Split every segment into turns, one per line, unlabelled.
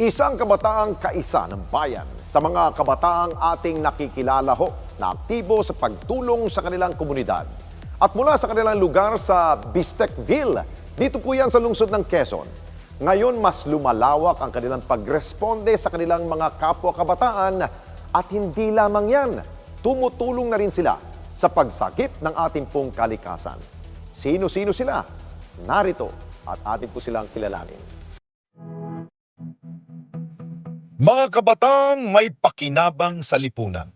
Isang kabataang kaisa ng bayan sa mga kabataang ating nakikilala ho na aktibo sa pagtulong sa kanilang komunidad. At mula sa kanilang lugar sa Bistecville, dito po yan sa lungsod ng Quezon. Ngayon mas lumalawak ang kanilang pagresponde sa kanilang mga kapwa kabataan at hindi lamang yan, tumutulong na rin sila sa pagsakit ng ating pong kalikasan. Sino-sino sila? Narito at atin po silang kilalanin.
Mga kabataang may pakinabang sa lipunan.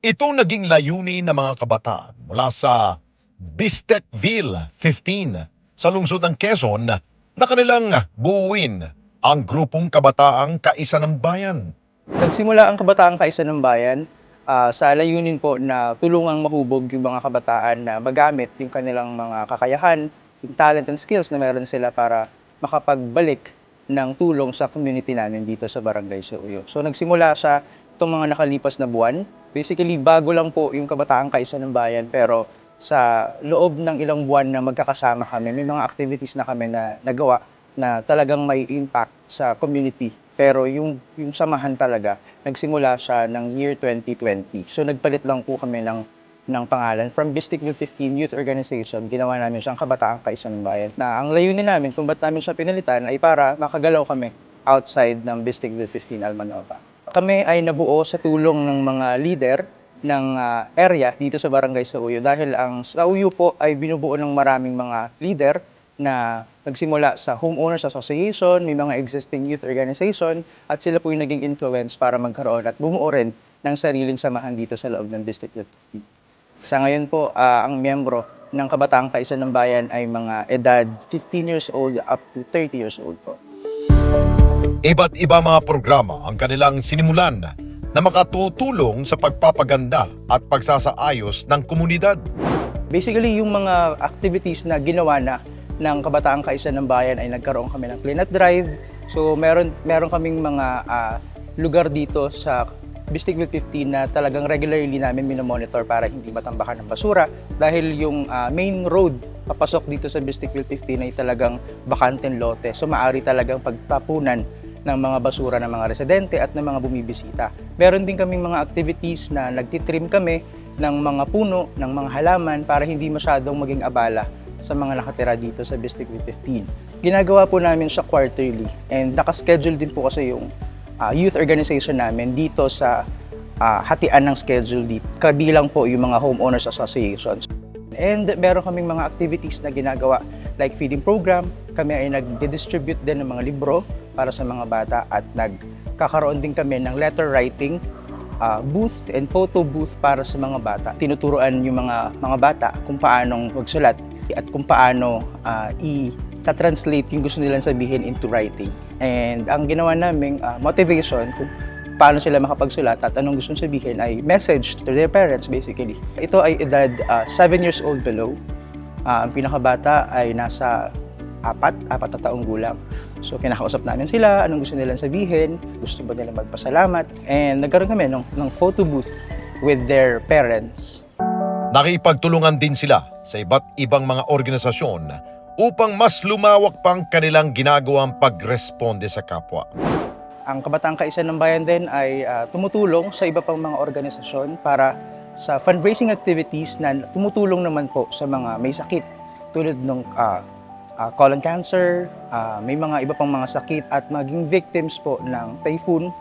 Ito naging layunin ng mga kabataan mula sa Bistecville 15 sa lungsod ng Quezon na kanilang buuin ang grupong kabataang kaisa ng bayan.
Nagsimula ang Kabataang Kaisa ng Bayan ah, sa layunin po na tulungang mahubog yung mga kabataan na magamit yung kanilang mga kakayahan, yung talent and skills na meron sila para makapagbalik ng tulong sa community namin dito sa Barangay Suyo. So nagsimula sa itong mga nakalipas na buwan. Basically, bago lang po yung Kabataang Kaisa ng Bayan pero sa loob ng ilang buwan na magkakasama kami, may mga activities na kami na nagawa na talagang may impact sa community. Pero yung, yung samahan talaga, nagsimula siya ng year 2020. So nagpalit lang po kami ng, ng pangalan. From Bisticville 15 Youth Organization, ginawa namin siyang Kabataan Kaisa ng Bayan. Na ang layunin namin, kung ba't namin siya pinalitan, ay para makagalaw kami outside ng Bisticville 15 Almanova. Kami ay nabuo sa tulong ng mga leader ng ah, area dito sa Barangay Sauyo dahil ang Sauyo po ay binubuo ng maraming mga leader na nagsimula sa Homeowners Association, may mga existing youth organization at sila po yung naging influence para magkaroon at bumuo rin ng sariling samahan dito sa loob ng District of Sa ngayon po, ah, ang miyembro ng Kabataang Kaisa ng Bayan ay mga edad 15 years old up to 30 years old po.
Iba't iba mga programa ang kanilang sinimulan na makatutulong sa pagpapaganda at pagsasaayos ng komunidad.
Basically, yung mga activities na ginawa na ng Kabataang Kaisa ng Bayan ay nagkaroon kami ng cleanup drive. So, meron, meron kaming mga ah, lugar dito sa Bistigville 15 na talagang regularly namin minomonitor para hindi matambakan ng basura dahil yung ah, main road papasok dito sa Bistigville 15 ay talagang bakanteng lote. So, maari talagang pagtapunan ng mga basura ng mga residente at ng mga bumibisita. Meron din kaming mga activities na nagtitrim kami ng mga puno, ng mga halaman para hindi masyadong maging abala sa mga nakatira dito sa Bistigville 15. Ginagawa po namin siya quarterly and nakaschedule din po kasi yung ah, youth organization namin dito sa ah, hatian ng schedule dito. Kabilang po yung mga homeowners associations. And meron kaming mga activities na ginagawa like feeding program. Kami ay nag-distribute din ng mga libro para sa mga bata at nagkakaroon din kami ng letter writing ah, booth and photo booth para sa mga bata. Tinuturuan yung mga mga bata kung paanong magsulat at kung paano ah, i-translate yung gusto nilang sabihin into writing. And ang ginawa naming ah, motivation kung paano sila makapagsulat at anong gustong sabihin ay message to their parents basically. Ito ay edad 7 years old below. Ah, ang pinakabata ay nasa apat, apat na taong gulang. So kinakausap namin sila, anong gusto nilang sabihin, gusto ba nilang magpasalamat, and nagkaroon kami ng, ng photo booth with their parents.
Nakipagtulungan din sila sa iba't ibang mga organisasyon upang mas lumawak pang kanilang ginagawang pagresponde sa kapwa.
Ang Kabataang Kaisa ng Bayan din ay ah, tumutulong sa iba pang mga organisasyon para sa fundraising activities na tumutulong naman po sa mga may sakit tulad ng ah, ah, colon cancer, ah, may mga iba pang mga sakit at maging victims po ng typhoon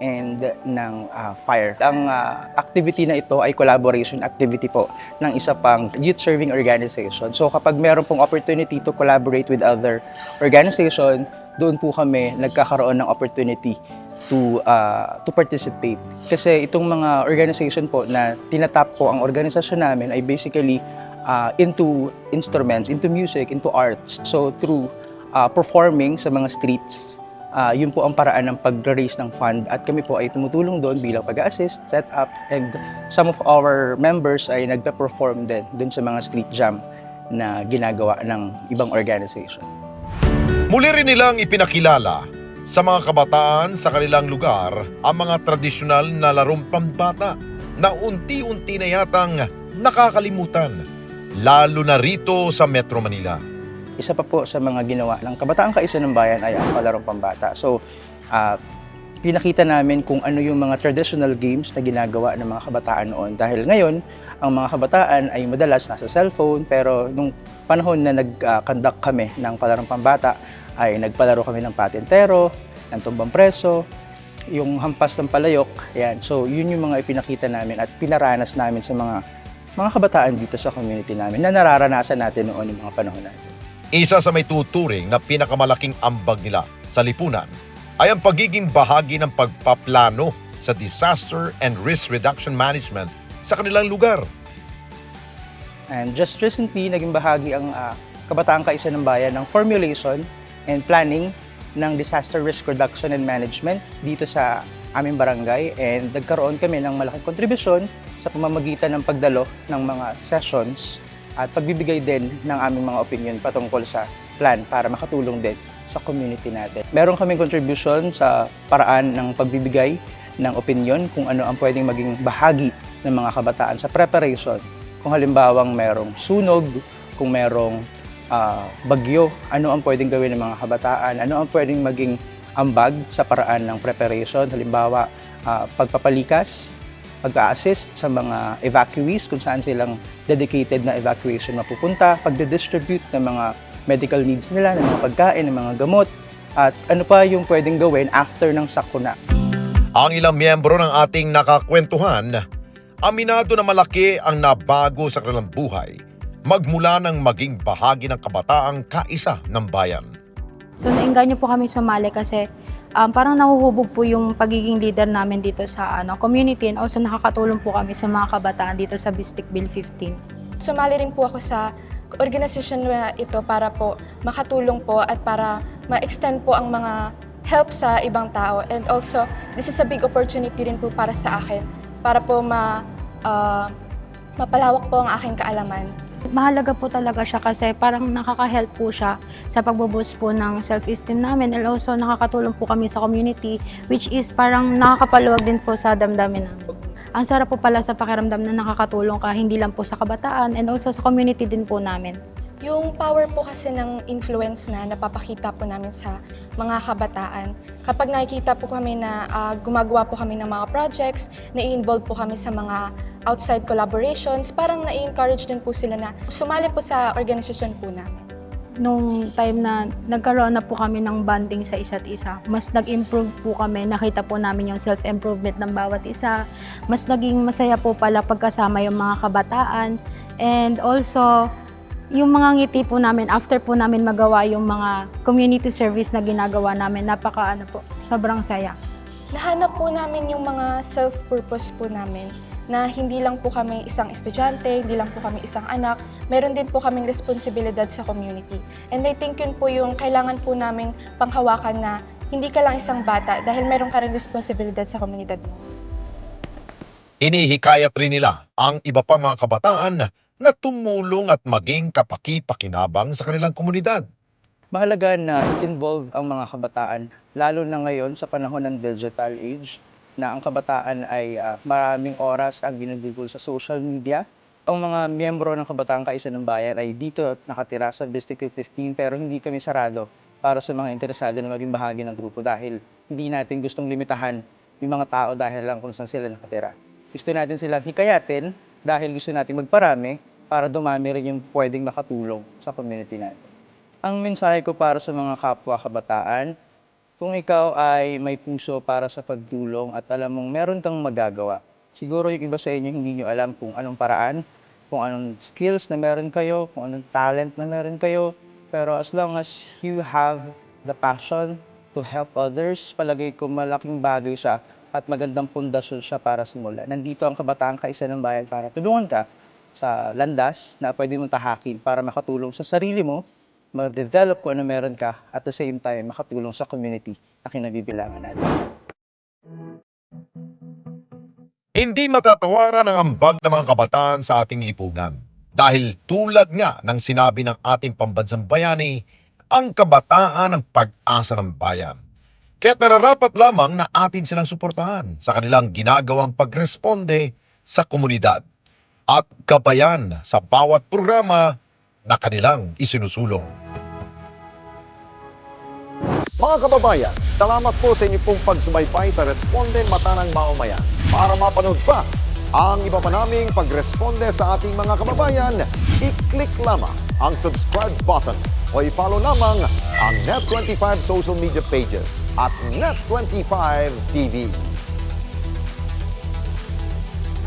and ng ah, fire. Ang ah, activity na ito ay collaboration activity po ng isa pang youth serving organization. So kapag meron pong opportunity to collaborate with other organization, doon po kami nagkakaroon ng opportunity to ah, to participate. Kasi itong mga organization po na tinatap po ang organisasyon namin ay basically ah, into instruments, into music, into arts. So through ah, performing sa mga streets, ah, yun po ang paraan ng pag-raise ng fund at kami po ay tumutulong doon bilang pag-assist, set up, and some of our members ay nagpe-perform din doon sa mga street jam na ginagawa ng ibang organization.
Muli rin nilang ipinakilala sa mga kabataan sa kanilang lugar ang mga tradisyonal na larong pambata na unti-unti na yatang nakakalimutan, lalo na rito sa Metro Manila.
Isa pa po sa mga ginawa ng Kabataan Kaisa ng Bayan ay ang palarong pambata. So, ah, pinakita namin kung ano yung mga traditional games na ginagawa ng mga kabataan noon. Dahil ngayon, ang mga kabataan ay madalas nasa cellphone, pero nung panahon na nag-conduct kami ng palarong pambata, ay nagpalaro kami ng patintero, ng tumbang preso, yung hampas ng palayok, yan. So, yun yung mga ipinakita namin at pinaranas namin sa mga mga kabataan dito sa community namin na nararanasan natin noon yung mga panahon natin.
Isa sa may tuturing na pinakamalaking ambag nila sa lipunan ay ang pagiging bahagi ng pagpaplano sa disaster and risk reduction management sa kanilang lugar.
And just recently, naging bahagi ang ah, Kabataang Kaisa ng Bayan ng formulation and planning ng disaster risk reduction and management dito sa aming barangay and nagkaroon kami ng malaking kontribusyon sa pamamagitan ng pagdalo ng mga sessions at pagbibigay din ng aming mga opinion patungkol sa plan para makatulong din sa community natin. Meron kaming contribution sa paraan ng pagbibigay ng opinion kung ano ang pwedeng maging bahagi ng mga kabataan sa preparation. Kung halimbawang merong sunog, kung merong ah, bagyo, ano ang pwedeng gawin ng mga kabataan, ano ang pwedeng maging ambag sa paraan ng preparation, halimbawa ah, pagpapalikas, pag-assist sa mga evacuees kung saan silang dedicated na evacuation mapupunta, pagde-distribute ng mga medical needs nila, ng mga pagkain, ng mga gamot, at ano pa yung pwedeng gawin after ng sakuna.
Ang ilang miyembro ng ating nakakwentuhan, aminado na malaki ang nabago sa kanilang buhay magmula ng maging bahagi ng kabataang kaisa ng bayan.
So nainganyo po kami sumali kasi um, parang nahuhubog po yung pagiging leader namin dito sa ano, community and also nakakatulong po kami sa mga kabataan dito sa Bistic Bill 15.
Sumali rin po ako sa organisasyon na ito para po makatulong po at para ma-extend po ang mga help sa ibang tao. And also, this is a big opportunity rin po para sa akin para po ma, ah, mapalawak po ang aking kaalaman.
Mahalaga po talaga siya kasi parang nakaka-help po siya sa pagbuboost po ng self-esteem namin and also nakakatulong po kami sa community which is parang nakakapaluwag din po sa damdamin namin. Ang sarap po pala sa pakiramdam na nakakatulong ka hindi lang po sa kabataan and also sa community din po namin.
Yung power po kasi ng influence na napapakita po namin sa mga kabataan. Kapag nakikita po kami na ah, gumagawa po kami ng mga projects, na-involve po kami sa mga outside collaborations, parang na-encourage din po sila na sumali po sa organisasyon po namin.
nung time na nagkaroon na po kami ng bonding sa isa't isa, mas nag-improve po kami. Nakita po namin yung self-improvement ng bawat isa. Mas naging masaya po pala pagkasama yung mga kabataan. And also, yung mga ngiti po namin, after po namin magawa yung mga community service na ginagawa namin, napaka ano po, sobrang saya.
Nahanap po namin yung mga self-purpose po namin na hindi lang po kami isang estudyante, hindi lang po kami isang anak, meron din po kaming responsibilidad sa community. And I think yun po yung kailangan po namin panghawakan na hindi ka lang isang bata dahil meron ka rin responsibilidad sa komunidad mo.
Inihikayat rin nila ang iba pang mga kabataan na tumulong at maging kapaki-pakinabang sa kanilang komunidad.
Mahalaga na involve ang mga kabataan, lalo na ngayon sa panahon ng digital age, na ang kabataan ay ah, maraming oras ang ginugugol sa social media. Ang mga miyembro ng Kabataan Kaisa ng Bayan ay dito nakatira sa District 15 pero hindi kami sarado para sa mga interesado na maging bahagi ng grupo dahil hindi natin gustong limitahan yung mga tao dahil lang kung saan sila nakatira. Gusto natin silang hikayatin dahil gusto natin magparami para dumami rin yung pwedeng makatulong sa community natin. Ang mensahe ko para sa mga kapwa kabataan, kung ikaw ay may puso para sa pagtulong at alam mong meron kang magagawa, siguro yung iba sa inyo hindi nyo alam kung anong paraan, kung anong skills na meron kayo, kung anong talent na meron kayo, pero as long as you have the passion to help others, palagay ko malaking bagay siya at magandang pundasyon siya para simula. Nandito ang kabataan kaisa ng bayan para tulungan ka sa landas na pwede mong tahakin para makatulong sa sarili mo, ma-develop kung ano meron ka, at the same time, makatulong sa community na kinabibilangan natin.
Hindi matatawaran ang ambag ng mga kabataan sa ating lipunan. Dahil tulad nga ng sinabi ng ating pambansang bayani, ang kabataan ang pag-asa ng bayan. Kaya't nararapat lamang na atin silang suportahan sa kanilang ginagawang pagresponde sa komunidad at kabayan sa bawat programa na kanilang isinusulong.
Mga kababayan, salamat po sa inyong pong pagsubaybay sa Responde Mata ng Mamamayan. Para mapanood pa ang iba pa naming pagresponde sa ating mga kababayan, i-click lamang ang subscribe button o i-follow lamang ang Net25 social media pages at Net25 TV.